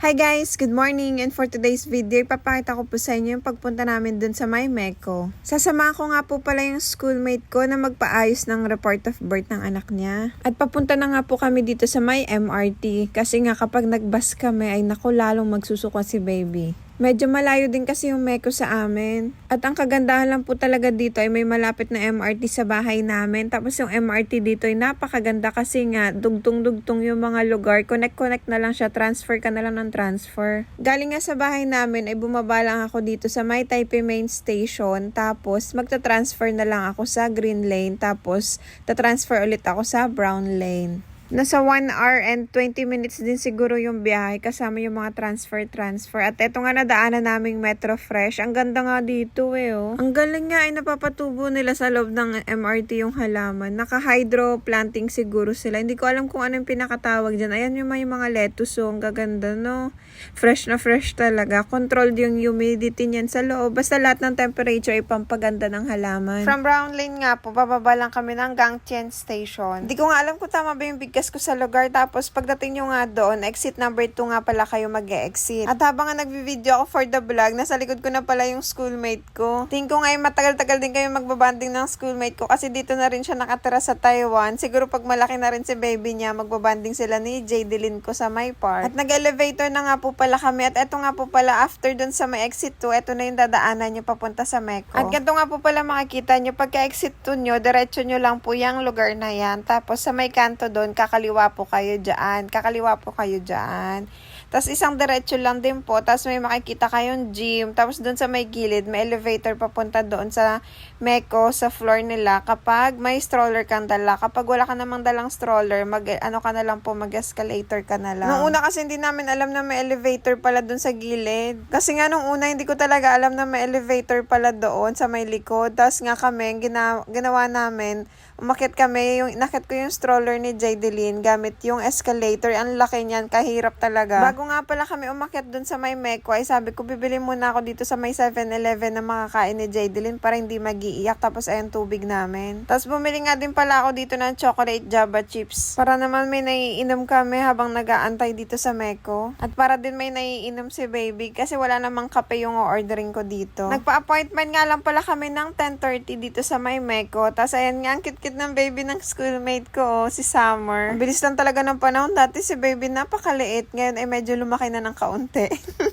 Hi guys! Good morning! And for today's video, ipapakita ko po sa inyo yung pagpunta namin dun sa May Meco. Sasama ko nga po pala yung schoolmate ko na magpaayos ng report of birth ng anak niya. At papunta na nga po kami dito sa May MRT kasi nga kapag nagbus kami ay naku lalong magsusuka si baby. Medyo malayo din kasi yung Meco sa amin. At ang kagandahan lang po talaga dito ay may malapit na MRT sa bahay namin. Tapos yung MRT dito ay napakaganda kasi nga dugtong-dugtong yung mga lugar. Connect-connect na lang siya. Transfer ka na lang ng transfer. Galing nga sa bahay namin ay bumaba lang ako dito sa May Taipei Main Station. Tapos magta-transfer na lang ako sa Green Lane. Tapos tatransfer ulit ako sa Brown Lane. Nasa 1 hour and 20 minutes din siguro yung biyahe kasama yung mga transfer-transfer. At eto nga nadaanan naming Metro Fresh. Ang ganda nga dito eh oh. Ang galing nga ay napapatubo nila sa loob ng MRT yung halaman. Naka-hydro planting siguro sila. Hindi ko alam kung anong pinakatawag dyan. Ayan yung may mga lettuce oh. Ang gaganda no. Fresh na fresh talaga. Controlled yung humidity niyan sa loob. Basta lahat ng temperature ay pampaganda ng halaman. From Brown Lane nga po, bababa lang kami ng Gangtian Station. Hindi ko nga alam kung tama ba yung bigkas ko sa lugar. Tapos pagdating nyo nga doon, exit number 2 nga pala kayo mag exit At habang nga nagvi-video ako for the vlog, nasa likod ko na pala yung schoolmate ko. Tingin ko nga yung matagal-tagal din kayo magbabanding ng schoolmate ko kasi dito na rin siya nakatira sa Taiwan. Siguro pag malaki na rin si baby niya, magbabanding sila ni Jay Dilin ko sa my part. At nag-elevator na nga po pala kami. At eto nga po pala, after dun sa may exit 2, eto na yung dadaanan nyo papunta sa Meco. At ganito nga po pala makikita nyo, pagka-exit 2 nyo, diretso nyo lang po yung lugar na yan. Tapos sa may kanto doon, kakaliwa po kayo dyan. Kakaliwa po kayo dyan. Tapos isang diretso lang din po. Tapos may makikita kayong gym. Tapos doon sa may gilid, may elevator papunta doon sa Meco, sa floor nila. Kapag may stroller kang dala. Kapag wala ka namang dalang stroller, mag, ano ka na lang po, mag-escalator ka na lang. Nung una kasi hindi namin alam na may elevator pala doon sa gilid. Kasi nga nung una, hindi ko talaga alam na may elevator pala doon sa may likod. Tapos nga kami, gina, ginawa namin, umakit kami, yung, nakit ko yung stroller ni Jaydeline gamit yung escalator. Ang laki niyan, kahirap talaga. Bago nga pala kami umakit dun sa may Meco, ay sabi ko, bibili muna ako dito sa may 7-Eleven na makakain ni Jaydeline para hindi magiiyak. Tapos ayun, tubig namin. Tapos bumili nga din pala ako dito ng chocolate java chips. Para naman may naiinom kami habang nag-aantay dito sa Meco. At para din may naiinom si baby kasi wala namang kape yung ordering ko dito. Nagpa-appointment nga lang pala kami ng 10.30 dito sa may Meco. Tapos ayan nga, ang cute-cute ng baby ng schoolmate ko, oh, si Summer. Ang bilis lang talaga ng panahon. Dati si baby napakaliit. Ngayon ay medyo lumaki na ng kaunti.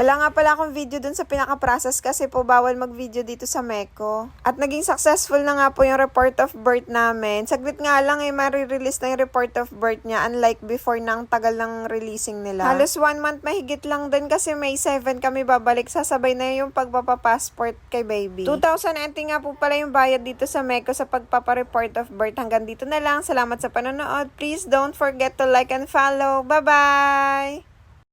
Wala nga pala akong video dun sa pinaka-process kasi po bawal mag-video dito sa Meco. At naging successful na nga po yung report of birth namin. Saglit nga lang ay marirelease na yung report of birth niya unlike before nang tagal ng releasing nila. Halos one month mahigit lang din kasi May 7 kami babalik. Sasabay na yung pagpapapassport kay baby. 2,090 nga po pala yung bayad dito sa Meco sa pagpapa-report of birth. Hanggang dito na lang. Salamat sa panonood. Please don't forget to like and follow. Bye-bye!